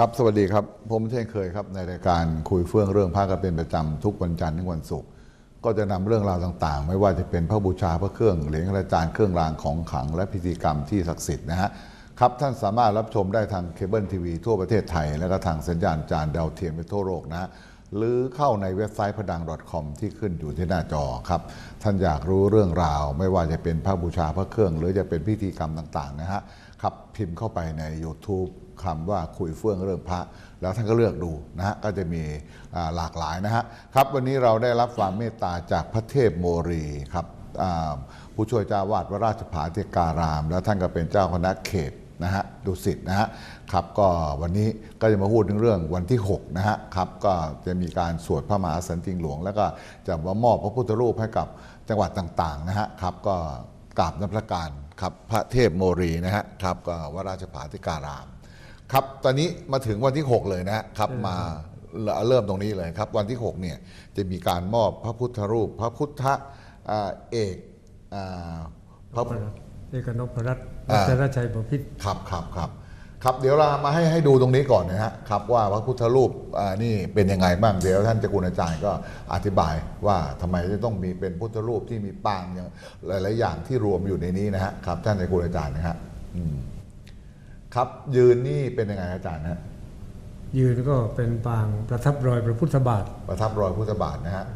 ครับสวัสดีครับ ผมเช่นเคยครับ ในรายการคุยเฟื่องเรื่องพระกันเป็นประจำทุกวันจันทร์ถึงวันศุกร์ก็จะนำเรื่องราวต่างๆ ไม่ว่าจะเป็นพระบูชาพระเครื่องเหรียญอาจารย์เครื่องรางของขลัง และพิธีกรรมที่ศักดิ์สิทธิ์นะฮะครับท่านสามารถรับชมได้ทางเคเบิลทีวีทั่วประเทศไทย และก็ทางสัญญาณจานดาวเทียมไปทั่วโลกนะฮะ หรือเข้าในเว็บไซต์พดัง .com ที่ขึ้นอยู่ที่หน้าจอครับ ท่านอยากรู้เรื่องราว ไม่ว่าจะเป็นพระบูชาพระเครื่อง หรือจะเป็นพิธีกรรมต่างๆนะฮะครับพิมพ์เข้าไปใน YouTube คำว่าคุยเฟื่องเรื่องพระ แล้วท่านก็เลือกดูนะฮะก็จะมีหลากหลายนะฮะครับวันนี้เราได้รับความเมตตาจากพระเทพโมรีครับผู้ช่วยเจ้าวาดวราชผาธิการาม แล้วท่านก็เป็นเจ้าคณะเขต นะฮะดุสิตนะฮะครับก็วันนี้ก็จะมาพูดถึงเรื่องวันที่6นะฮะครับก็จะมีการสวดพระมหาสันติงหลวง แล้วก็จะมามอบพระพุทธรูปให้กับจังหวัดต่างๆนะฮะครับก็กราบนมัสการครับพระเทพโมรีนะฮะครับก็วดราชผาธิการาม ครับตอนนี้มาถึงวันที่ 6 เลยนะครับมาเริ่มตรงนี้เลยครับ วันที่ 6 เนี่ยจะมีการมอบพระพุทธรูป พระพุทธอ่าเอกอ่าพระ เอกนพรัตน์อ่ารัตนชัยบพิตรครับครับครับครับเดี๋ยวเรามาให้ให้ดูตรงนี้ก่อนนะฮะครับว่าพระพุทธรูปอ่านี่เป็นยังไงบ้างเดี๋ยวท่านเจ้าคุณอาจารย์ก็อธิบายว่าทำไมจะต้องมีเป็นพุทธรูปที่มีปางอย่างหลาย ๆ อย่างที่รวมอยู่ในนี้นะฮะครับท่านเจ้าคุณอาจารย์นะฮะอืมครับยืนนี่เป็นยังไงอาจารย์ฮะยืนก็เป็นปางประทับรอยพระพุทธบาท ประทับรอยพุทธบาทนะฮะ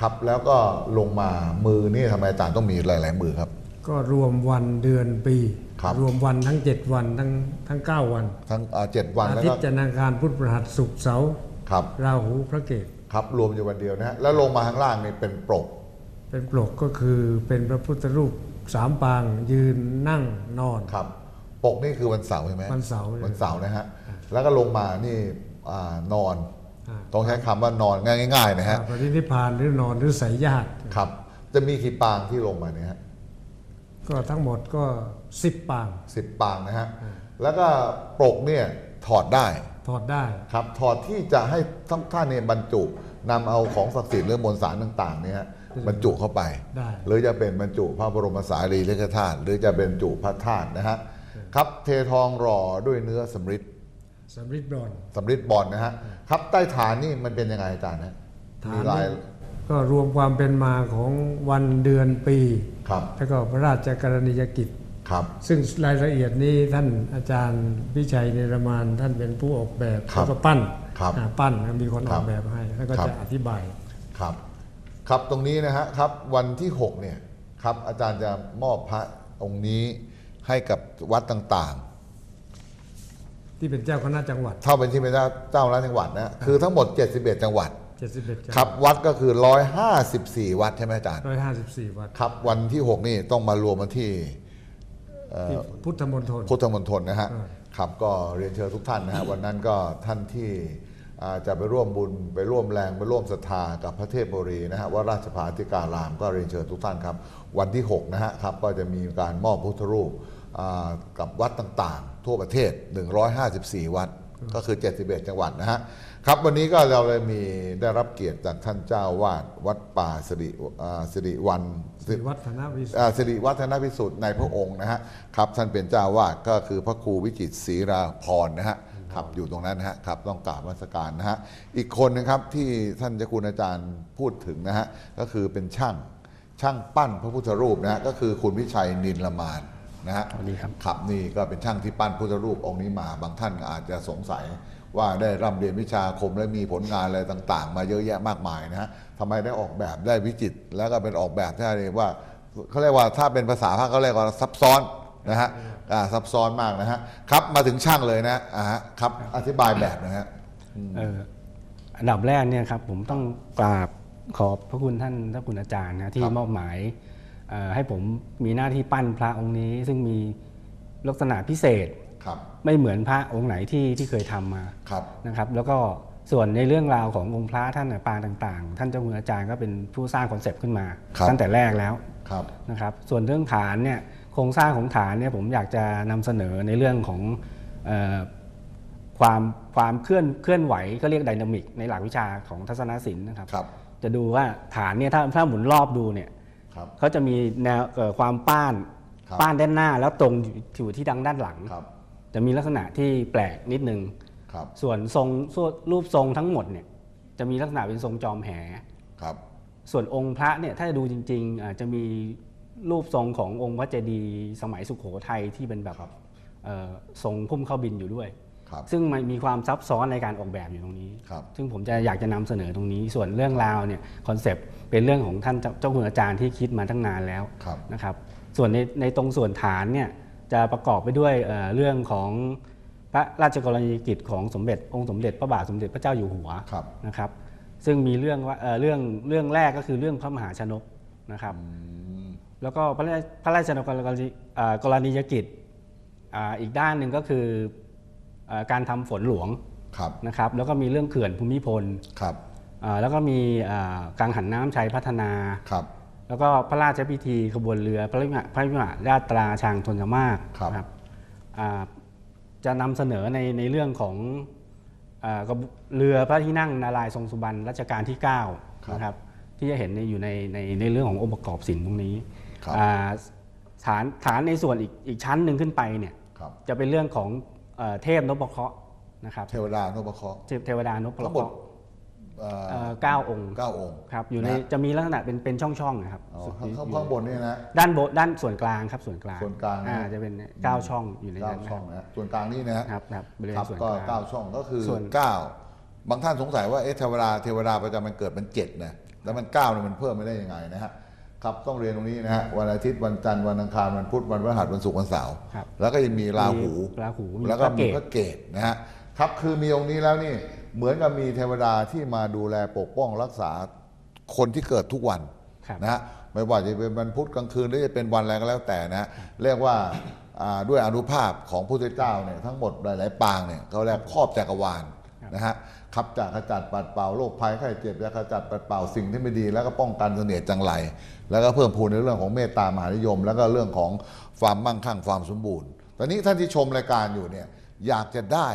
ครับแล้วก็ลงมามือนี่ทำไมอาจารย์ต้องมีหลาย ๆ มือครับ ก็รวมวันเดือนปีครับ รวมวันทั้ง 7 วันทั้งทั้ง 9 วัน ทั้งอ่าเจ็ดวันอาแล้วทิตก็ย์จันทร์อังคารพุธพฤหัสศุกร์เสาร์ครับราหูพระเกตครับรวมอยู่วันเดียวนะฮะแล้วลงมาข้างล่างนี่เป็นปรกเป็นปลกก็คือเป็นพระพุทธรูปสามปางยืนนั่งนอน ครับปกนี่คือวันเสาร์ใช่ไหมวันเสาร์วันเสาร์นะฮะแล้วก็ลงมานี่อ่านอน อ่าต้องใช้คำว่านอนง่ายๆนะฮะ ปรินิพพานหรือนอนหรือสายญาติ ครับ จะมีกี่ปางที่ลงมาเนี่ยฮะ ก็ทั้งหมดก็ 10 ปางสิบปางนะฮะ แล้วก็ปรกเนี่ยถอดได้ ถอดได้ ครับ ถอดที่จะให้ท่านท่านเนี่ยบรรจุนำเอาของศักดิ์สิทธิ์หรือมวลสารต่างๆเนี่ยฮะบรรจุเข้าไปได้หรือจะเป็นบรรจุพระบรมสารีริกธาตุ หรือจะเป็นบรรจุพระธาตุนะฮะ ครับ เททองหล่อด้วยเนื้อสำริดสำริดบรอนสำริดบอลนะฮะ ครับ ใต้ฐานนี่มันเป็นยังไงอาจารย์นะฐานมีลายนี่ก็รวมความเป็นมาของวันเดือนปีครับ แล้วก็พระราชกรณียกิจครับซึ่งรายละเอียดนี้ท่านอาจารย์วิชัยเนรมานท่านเป็นผู้ออกแบบครับแล้วก็ปั้นครับอ่าปั้นแล้วมีคนคอรัอบกแบบให้แล้วก็ครับจะอธิบายครับครับตรงนี้นะฮะครับวันที่6เนี่ยครับอาจารย์จะมอบพระองค์นี้ให้กับวัดต่างที่เป็นเจ้าคณะจังหวัดๆเท่าเป็นที่เป็นเจ้าเจ้าละจังหวัดนะคือทั้งหมด 71 จังหวัด 71จังครับวัดก็คือ 154 วัดใช่ไหมอาจารย์ร้อยห้าสิบสี่วัดครับวันที่ 6 นี่ต้องมารวมกันที่เอ่อที่พุทธมณฑล พุทธมณฑลนะฮะอ่า ครับก็เรียนเชิญทุกท่านนะฮะวันนั้นก็ท่านที่อ่าจะไปร่วมบุญไปร่วมแรงไปร่วมศรัทธากับพระเทพบุรีนะฮะว่าราชภาธิการามก็เรียนเชิญทุกท่านครับ วันที่ 6 นะฮะครับก็จะมีการมอบพุทธรูปอ่ากับวัดต่างๆ ทั่วประเทศ 154 วัดก็คือ 71 จังหวัดนะฮะ ครับวันนี้ก็เราเลยมีได้รับเกียรติจากท่านเจ้าวาดวัดป่าสิริอ่าสิริวันสิวัฒนวิสุทธิ์อ่าสิริวัฒนพิสุทธิ์ในพระองค์นะฮะครับท่านเป็นเจ้าวาดก็คือพระครูวิจิตรศรีราพรนะฮะครับอยู่ตรงนั้นนะฮะครับต้องกราบนมัสการนะฮะอีกคนนะครับที่ท่านเจ้าคุณอาจารย์พูดถึงนะฮะก็คือเป็นช่างช่างปั้นพระพุทธรูปนะฮะก็คือคุณวิชัยนินละมานนะฮะสวัสดีครับครับนี่ก็เป็นช่างที่ปั้นพุทธรูปองค์นี้มา บางท่านอาจจะสงสัย ว่าได้ร่ำเรียนวิชาอาคมและมีผลงานอะไรต่างๆ มาเยอะแยะมากมายนะฮะทำไมได้ออกแบบได้วิจิตรแล้วก็เป็นออกแบบที่เรียกว่าเขาเรียกว่าถ้าเป็นภาษาภาคเขาเรียกว่าซับซ้อนนะฮะอ่าซับซ้อนมากนะฮะครับมาถึงช่างเลยนะอ่าฮะครับอธิบายแบบนะฮะเอ่ออันดับแรกเนี่ยครับผมต้องกราบขอบพระคุณท่านท่านคุณอาจารย์นะที่ครับมอบหมายเอ่อให้ผมมีหน้าที่ปั้นพระองค์นี้ ซึ่งมีลักษณะพิเศษครับ ไม่เหมือนพระองค์ไหนที่ที่เคยทำมาครับนะครับ แล้วก็ส่วนในเรื่องราวขององค์พระท่านน่ะปางต่างๆ ท่านเจ้าคุณอาจารย์ก็เป็นผู้สร้างคอนเซปต์ขึ้นมาครับตั้งแต่แรกแล้วครับนะครับ ส่วนเรื่องฐานเนี่ยโครงสร้างของฐานเนี่ยผมอยากจะนำเสนอในเรื่องของเออความความเคลื่อนเคลื่อนไหวก็เรียกไดนามิกในหลักวิชาของทัศนศิลป์นะครับครับจะดูว่าฐานเนี่ยถ้าถ้าหมุนรอบดูเนี่ยครับเขาจะมีแนวเอ่อความป้านครับป้านด้านหน้าแล้วตรงอยู่อยู่ที่ดังด้านหลังครับ จะมีลักษณะที่แปลกนิดนึง ครับส่วนทรงส่วนรูปทรงทั้งหมดเนี่ยจะมีลักษณะเป็นทรงจอมแห ครับส่วนองค์พระเนี่ยถ้าจะดูจริงๆอาจจะมีรูปทรงขององค์พระเจดีย์สมัยสุขโขทัยที่เป็นแบบเอ่อทรงพุ่มเข้าบินอยู่ด้วย ครับซึ่งมันมีความซับซ้อนในการออกแบบอยู่ตรงนี้ ครับ ซึ่งผมจะอยากจะนำเสนอตรงนี้ ส่วนเรื่องราวเนี่ยคอนเซปต์เป็นเรื่องของท่านเจ้าเจ้าคุณอาจารย์ที่คิดมาตั้งนานแล้วครับ นะครับ ส่วนในในตรงส่วนฐานเนี่ย จะประกอบไปด้วยเอ่อเรื่องของพระราชกรณียกิจของสมเด็จ องค์สมเด็จพระบาทสมเด็จพระเจ้าอยู่หัวครับนะครับ ซึ่งมีเรื่องว่าเอ่อเรื่องเรื่องแรกก็คือเรื่องพระมหาชนกนะครับแล้วก็พระราชพระราชกรณีเอ่อกรณียกิจอ่าอีกด้านหนึ่งก็คือเอ่อการทำฝนหลวงครับนะครับ แล้วก็มีเรื่องเขื่อนภูมิพลครับอ่าแล้วก็มีอ่ากังหันน้ำชัยพัฒนาครับ แล้วก็พระราชพิธีขบวนเรือพระวิมหพระวิมหราชตราช้างทนมากครับนะครับอ่าจะนำเสนอในในเรื่องของอ่ากระบเรือพระที่นั่งนารายณ์ทรงสุบรรณรัชกาลที่9นะครับที่จะเห็นในอยู่ในในในเรื่องขององค์ประกอบศิลป์ตรงนี้ครับอ่าฐานฐานในส่วนอีกอีกชั้นหนึ่งขึ้นไปเนี่ยครับจะเป็นเรื่องของเอ่อเทพนพเคราะห์นะครับเทวดานพเคราะห์เทพเทวดานพเคทั้งหมดราะห์ เอ่อเอ่อเก้าองค์เก้าองค์ครับอยู่ในนะจะมีลักษณะเป็นเป็นช่องๆนะครับอ๋อสุดข้างที่ข้างอยู่ข้างบนนี่นะด้านบนด้านส่วนกลางครับส่วนกลางส่วนกลางนะอ่าจะเป็นเก้าช่องอยู่ในเก้านั้นนะช่องนะฮะส่วนกลางนี่นะฮะครับครับบริเวณครับส่วนก็กลางเก้าช่องก็คือส่วนเก้าบางท่านสงสัยว่าเอ๊ะเทวดาเทวดาประจำมันเกิดมันเจ็ดนะแล้วมันเก้าเนี่ยมันเพิ่มไม่ได้ยังไงนะฮะครับต้องเรียนตรงนี้นะฮะวันอาทิตย์วันจันทร์วันอังคารวันพุธวันพฤหัสวันศุกร์วันเสาร์ครับแล้วก็ยังมีราหูมีราหูมีแล้วก็พระเกมีศพระเกศนะฮะครับคือมีองค์นี้แล้วนี่ เหมือนกับมีเทวดาที่มาดูแลปกป้องรักษาคนที่เกิดทุกวันครับ นะฮะไม่ว่าจะเป็นวันพุธกลางคืนหรือจะเป็นวันอะไรก็แล้วแต่นะฮะเรียกว่าอ่าด้วยอนุภาพของพระพุทธเจ้าเนี่ยทั้งหมดหลาย ๆ ปางเนี่ยเขาเรียกครอบจักรวาลนะฮะขับจากขจัดปัดเป่าโรคภัยไข้เจ็บยาขจัดปัดเป่าสิ่งที่ไม่ดีแล้วก็ป้องกันเสนียดจังไร แล้วก็เพิ่มพูนในเรื่องของเมตตามหานิยม แล้วก็เรื่องของความมั่งคั่งความสมบูรณ์ ตอนนี้ท่านที่ชมรายการอยู่เนี่ยอยากจะได้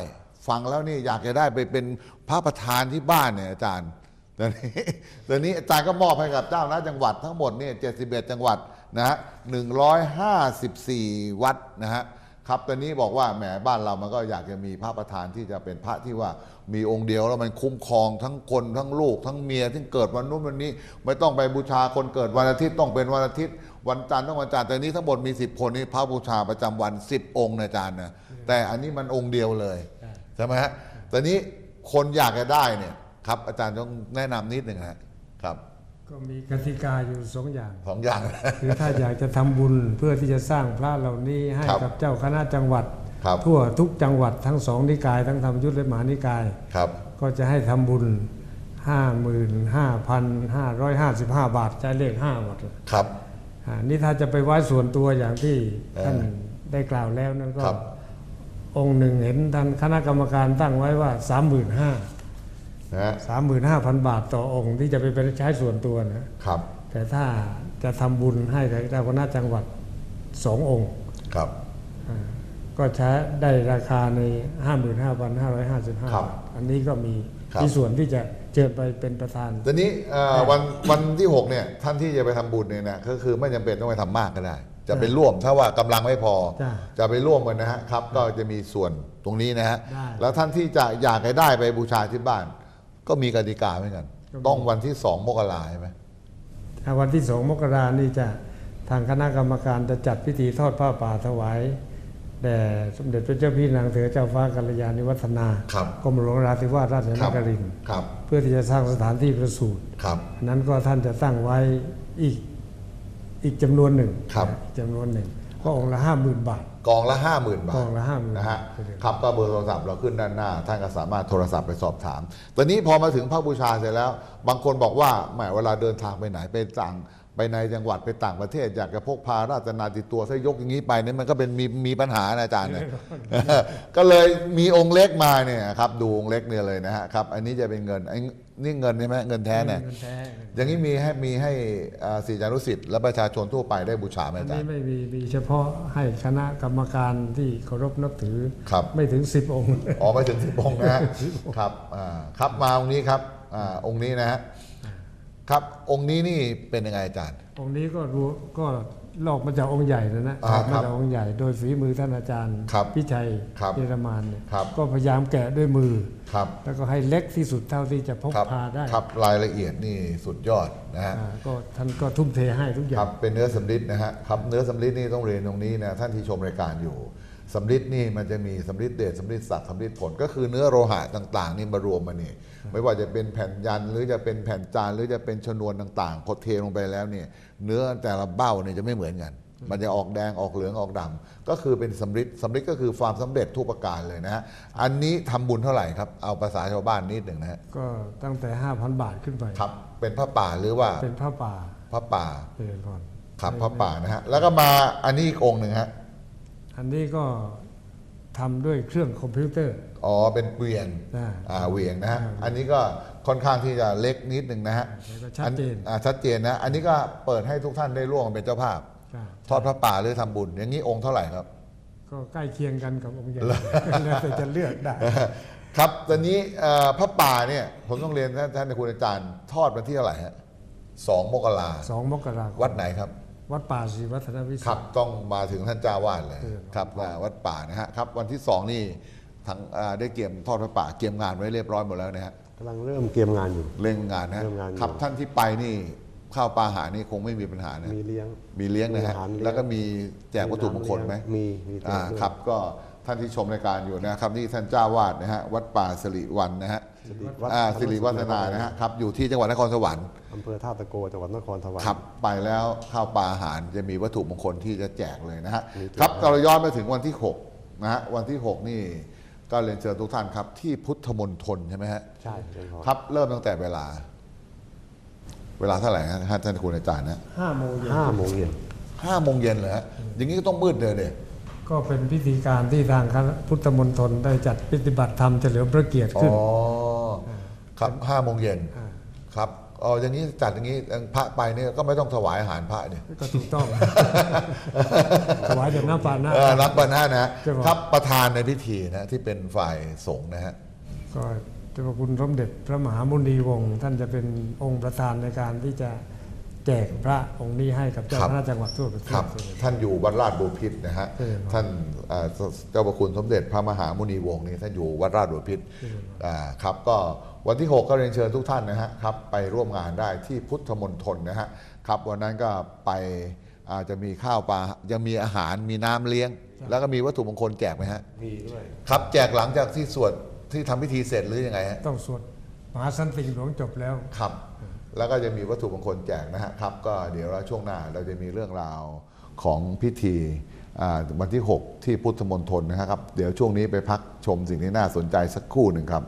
ฟังแล้วนี่อยากจะได้ไปเป็นพระประธานที่บ้านเนี่ยอาจารย์ตอนนี้ตอนนี้อาจารย์ก็มอบให้กับเจ้าหน้าจังหวัดทั้งหมดเนี่ย71จังหวัดนะฮะ154วัดนะฮะครับตอนนี้บอกว่าแหมบ้านเรามันก็อยากจะมีพระประธานที่จะเป็นพระที่ว่ามีองค์เดียวแล้วมันคุ้มครองทั้งคนทั้งลูกทั้งเมียที่เกิดวันนู้นวันนี้ ไม่ต้องไปบูชาคนเกิดวันอาทิตย์ต้องเป็นวันอาทิตย์ วันจันทร์ต้องวันจันทร์แต่นี้ทั้งหมดมี 10คนนี้พระบูชาประจำวัน 10 องค์นะอาจารย์นะแต่อันนี้มันองค์เดียวเลย ช่ไหมฮะตอนนี้คนอยากจะได้เนี่ยครับอาจารย์ต้องแนะนำนิดหนึ่งนะครับ ก็มีกติกาอยู่สองอย่างสองอย่างคือถ้าอยากจะทำบุญเพื่อที่จะสร้างพระเหล่านี้ให้ครับกับเจ้าคณะจังหวัดครับทั่วทุกจังหวัดทั้งสองนิกาย ทั้งธรรมยุทธและมหานิกายครับก็จะให้ทำบุญ 55,555 บาทใช้เลข5หมดเลยครับอ่านี่ถ้าจะไปไว้ส่วนตัวอย่างที่เออท่านได้กล่าวแล้วนั่นก็ครับ องค์หนึ่งเห็นท่านคณะกรรมการตั้งไว้ว่า 35,000นะฮะ35,000 บาทต่อองค์ที่จะไปใช้ส่วนตัวนะครับ แต่ถ้าจะทำบุญให้กับเจ้าคณะจังหวัดสององค์ครับอ่าก็ใช้ได้ราคาใน 55,555ครับบาทอันนี้ก็มีครับมีส่วนที่จะเชิญไปเป็นประธานตอนนี้เอ่อวันวันที่ 6 เนี่ยท่านที่จะไปทำบุญเนี่ยนะก็คือไม่จำเป็นต้องไปทำมากก็ได้ จะไปร่วมถ้าว่ากำลังไม่พอจ้ะจะไปร่วมกันนะฮะครับ ก็จะมีส่วนตรงนี้นะฮะได้แล้วท่านที่จะอยากให้ได้ไปบูชาที่บ้าน ก็มีกติกาเหมือนกันก็มีต้องวันที่สองมกราใช่ไหมถ้าวันที่สองมกรานี่จะทางคณะกรรมการจะจัดพิธีทอดผ้าป่าถวายแด่สมเด็จพระเจ้าพี่นางเธอเจ้าฟ้ากัลยาณิวัฒนากครับกรมหลวงราธิวาสราชนครินทร์ครับเพื่อที่จะสร้างสถานที่ประสูติครับอันนั้นก็ท่านจะตั้งไว้อีก อีกจำนวนหนึ่งครับอีกจำนวนหนึ่งก็องค์ละห้าหมื่นบาท กองละห้าหมื่นบาทกองละ50,000นะฮะบาทครับก็เบอร์โทรศัพท์เราขึ้นด้านหน้า ท่านก็สามารถโทรศัพท์ไปสอบถาม ตอนนี้พอมาถึงภาคบูชาเสร็จแล้ว บางคนบอกว่าแหมเวลาเดินทางไปไหนไปต่าง ไปในจังหวัดไปต่างประเทศอยากจะพกพาราชนาติดตัวถ้ายกอย่างนี้ไปเนี่ยมันก็เป็นมีมีปัญหานะอาจารย์เนี่ย ก็เลยมีองค์เล็กมาเนี่ยครับดูองค์เล็กเนี่ยเลยนะฮะครับ อันนี้จะเป็นเงินไอ้นี่เงินใช่ไหมเงินแท้เนี่ยเงินแท้อย่างนี้มีให้มีให้อ่าศิษยานุสิษย์และประชาชนทั่วไปได้บูชาไหมอันอาจารนี้ย์ ไม่มีมีเฉพาะให้คณะกรรมการที่เคารพนับถือ ครับ ไม่ถึงสิบองค์ ออกไปถึงสิบองค์นะฮะ ครับอ่าครับมาองค์นี้ครับอ่าองค์นี้นะฮะ ครับองค์นี้นี่เป็นยังไงอาจารย์ องค์นี้ก็รู้ก็ลอกมาจากองค์ใหญ่นะนะอ่าถอดครัมาบจากองค์ใหญ่ โดยฝีมือท่านอาจารย์ครับพิชัยครับเยอรมันเนี่ยครับ ก็พยายามแกะด้วยมือ ครับแล้วก็ให้เล็กที่สุดเท่าที่จะพกครับพาได้ครับรายละเอียดนี่สุดยอดนะฮะ อ่าก็ท่านก็ทุ่มเทให้ทุกอย่าครัง บเป็นเนื้อสำลิดนะฮะครับเนื้อสำลิดนี่ต้องเรียนตรงนี้นะท่านที่ชมรายการอยู่ สำลิดนี่มันจะมีสำลิดเดชสำลิดสักสำลิดผลก็คือเนื้อโลหะต่างๆ นี่มารวมมานี่ไม่ว่าจะเป็นแผ่นยันหรือจะเป็นแผ่นจานหรือจะเป็นชนวนต่างๆพอเทลงไปแล้วเนี่ยเนื้อแต่ละเบ้าเนี่ยจะไม่เหมือนกัน มันจะออกแดงออกเหลืองออกดำก็คือเป็นสำลิดสำลิดก็คือความสำเร็จทุกประการเลยนะฮะอันนี้ทำบุญเท่าไหร่ครับเอาภาษาชาวบ้านนิดหนึ่งนะฮะก็ตั้งแต่ 5,000 บาทขึ้นไปครับเป็นผ้าป่าหรือว่าเป็นผ้าป่าผ้าป่าเจริญพรครับผ้าป่านะฮะแล้วก็มาอันนี้อีกองค์หนึ่งฮะ อันนี้ก็ทำด้วยเครื่องคอมพิวเตอร์ อ๋อ เป็นเวียงอ่าอ่าเวียงนะฮะอ่าอันนี้ก็ค่อนข้างที่จะเล็กนิดหนึ่งนะฮะแล้วก็ชัดเจนอัอ่าชัดเจนนะ อันนี้ก็เปิดให้ทุกท่านได้ร่วมเป็นเจ้าภาพอ่าทอดพระป่าหรือทำบุญ อย่างนี้องค์เท่าไหร่ครับ ก็ใกล้เคียงกันกับองค์ใหญ่แล้วแต่จะเลือกได้ ครับตอนนี้เอ่อพระป่าเนี่ยผมต้องเรียนท่านท่านคุณอาจารย์ ทอดวันที่เท่าไหร่ฮะสองมกราสองมกราคมวัดไหนครับ วัดป่าศรีวัฒนวิคสุรัทบธิ์ต้องมาถึงท่านเจ้าวาดเลยเออครับอ่าวัดป่านะฮะครับ วันที่สองนี่ทางอ่าได้เกียมทอดพระป่าเกียมงานไว้เรียบร้อยหมดแล้วนะฮะกำลังเริ่มเตรียมงานอยู่เร่งงานนะเริ่มงานอยู่ครับท่านที่ไปนี่ข้าวปลาอาหารนี่คงไม่มีปัญหานะมีเลี้ยงมีเลี้ยงนะฮะมีอาหารเลี้ยงแล้วก็มีแจกวัตถุมงคลไหมมีมีแจกอ่าด้วยครับก็ ท่านที่ชมรายการอยู่นะครับนี่ท่านเจ้าวาดนะฮะวัดป่าสิริวันนะฮะสิริวัฒอ่าสิริวัฒนานะฮะครับอยู่ที่จังหวัดนครสวรรค์อำเภอท่าตะโกจังหวัดนครสวรรค์ครับไปแล้วข้าวปลาอาหารจะมีวัตถุมงคลที่จะแจกเลยนะฮะมีแจกครับเราย้อนไปถึงวันที่6นะฮะวันที่ 6 นี่ก็เรียนเชิญทุกท่านครับ ที่พุทธมณฑลใช่ไหมฮะใช่เชิญครับครับเริ่มตั้งแต่เวลา เวลาเท่าไหร่ฮะท่านคุณอาจารย์นะห้าโมงเย็นห้าโมงเย็นห้าโมงเย็นเลยฮะอย่างนี้ก็ต้องมืดเลยเด็ ก็เป็นพิธีการที่ทางคณะพุทธมณฑลได้จัดปฏิบัติธรรมเฉลิมพระเกียรติอ๋ขึ้นอครับห้าโมงเย็นอ่าครับอ๋ออย่างนี้จัดอย่างนี้พระไปเนี่ยก็ไม่ต้องถวายอาหารพระเนี่ยก็ถูกต้อง ถวายแต่น้ำปานะเออรับบันนะนะจะบอกครับประธานในพิธีนะที่เป็นฝ่ายสงฆ์นะฮะก็เจ้าพระคุณสมเด็จพระมหามุนีวงศ์ท่านจะเป็นองค์ประธานในการที่จะ แจกพระองค์นี้ให้กับเจ้าครับคณะจังหวัดทั่วประเทศ ครับ ท่านอยู่วัดราชบุรพิตรนะฮะ เออท่านเอ่อเจ้าประคุณสมเด็จพระมหามุนีวงศ์นี่ท่านอยู่วัดราชบุรพิตรอ่าครับ ก็วันที่ 6 ก็เรียนเชิญทุกท่านนะฮะครับไปร่วมงานได้ที่พุทธมณฑลนะฮะครับวันนั้นก็ไปอาจจะมีข้าวปลายังมีอาหารมีน้ำเลี้ยงแล้วก็มีวัตถุมงคลแจกไหมฮะ มีด้วย ครับแจกหลังจากที่สวดที่ทำพิธีเสร็จหรือยังไงฮะ ต้องสวดมหาสันติหลวงจบแล้ว ครับ แล้วก็จะมีวัตถุมงคลแจกนะฮะครับ ก็เดี๋ยวเราช่วงหน้าเราจะมีเรื่องราวของพิธีวันที่ 6 ที่พุทธมณฑลนะครับ เดี๋ยวช่วงนี้ไปพักชมสิ่งที่น่าสนใจสักครู่หนึ่งครับ